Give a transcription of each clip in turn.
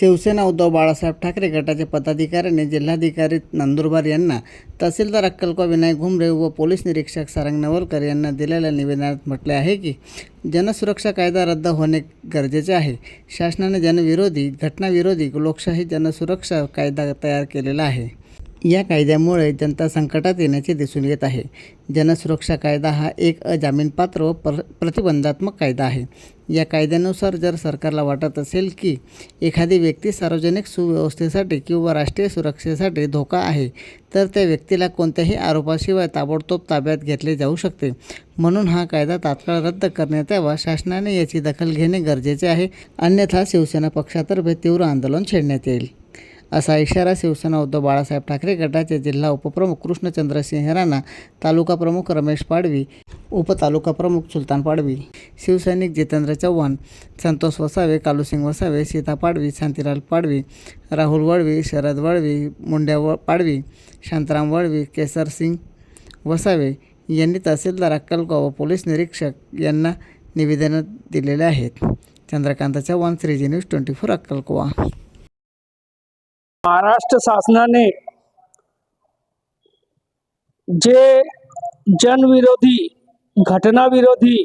शिवसेना उद्धव बाळासाहेब ठाकरे गटाचे पदाधिकाऱ्यांनी जिल्हाधिकारी नंदुरबार यांना तहसीलदार अक्कलको विनायक घुमरे व पोलीस निरीक्षक सारंग नवलकर यांना दिलेल्या निवेदनात म्हटले आहे की जनसुरक्षा कायदा रद्द होणे गरजेचे आहे. शासनाने जनविरोधी घटनाविरोधी लोकशाही जनसुरक्षा कायदा तयार केलेला आहे. या कायद्यामुळे जनता संकटात येण्याचे दिसून येत आहे. जनसुरक्षा कायदा हा एक अजामीनपात्र व पर प्रतिबंधात्मक कायदा आहे. या कायद्यानुसार जर सरकारला वाटत असेल की एखादी व्यक्ती सार्वजनिक सुव्यवस्थेसाठी किंवा राष्ट्रीय सुरक्षेसाठी धोका आहे तर त्या व्यक्तीला कोणत्याही आरोपाशिवाय ताबडतोब ताब्यात घेतले जाऊ शकते. म्हणून हा कायदा तात्काळ रद्द करण्यात यावा. शासनाने याची दखल घेणे गरजेचे आहे. अन्यथा शिवसेना पक्षातर्फे तीव्र आंदोलन छेडण्यात येईल. असा इशारा शिवसेना उद्धव बाळासाहेब ठाकरे गटाचे जिल्हा उपप्रमुख कृष्णचंद्रसिंह राणा तालुका प्रमुख रमेश पाडवी उपतालुका प्रमुख सुलतान पाडवी शिवसैनिक जितेंद्र चव्हाण संतोष वसावे कालूसिंग वसावे सीता पाडवी शांतीलाल पाडवी राहुल वळवी शरद वळवी मुंड्या व पाडवी शांताराम वळवी केसर सिंग वसावे यांनी तहसीलदार अक्कलगाव व पोलीस निरीक्षक यांना निवेदनं दिलेले आहेत. Chandrakant Chavan Shreeji news twenty four अक्कलकोवा. Maharashtra शासनाने जे जनविरोधी घटनाविरोधी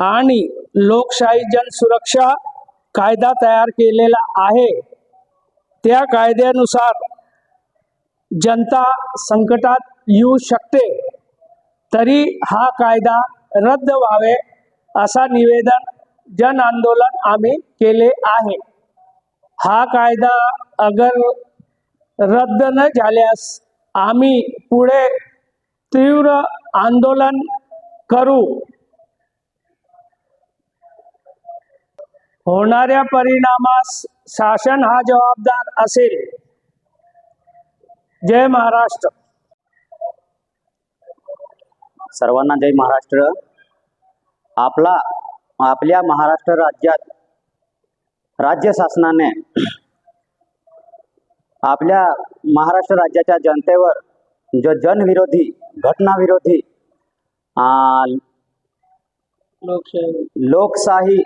आणि लोकशाही जनसुरक्षा कायदा तयार केलेला आहे त्या कायद्यानुसार जनता संकटात येऊ शकते तरी हा कायदा रद्द व्हावे असा निवेदन जन आंदोलन आम्ही केले आहे. हा कायदा अगर रद्द न झाल्यास आम्ही पुढे तीव्र आंदोलन करू. होणाऱ्या परिणामास शासन हा जबाबदार असेल. जय महाराष्ट्र. सर्वांना जय महाराष्ट्र. आपला आपल्या महाराष्ट्र राज्यात राज्य शासनाने आपल्या महाराष्ट्र राज्याच्या जनतेवर जो जनविरोधी घटनाविरोधी लोकशाही.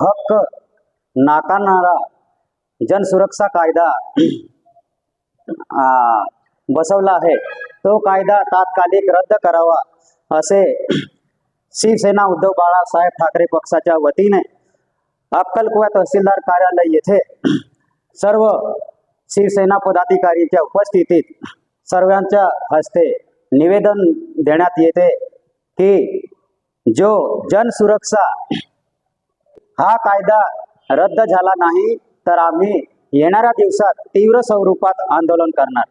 हक्क नाकारणारा जनसुरक्षा कायदा बसवला आहे. तो कायदा तात्कालिक रद्द करावा असे शिवसेना उद्धव बाळासाहेब ठाकरे पक्षाच्या वतीने अक्कलकुवा तहसीलदार कार्यालय येथे सर्व शिवसेना पदाधिकारीच्या उपस्थितीत सर्वांच्या हस्ते निवेदन देण्यात येते की जो जनसुरक्षा हा कायदा रद्द झाला नाही तर आम्ही येणाऱ्या दिवसात तीव्र स्वरूपात आंदोलन करणार।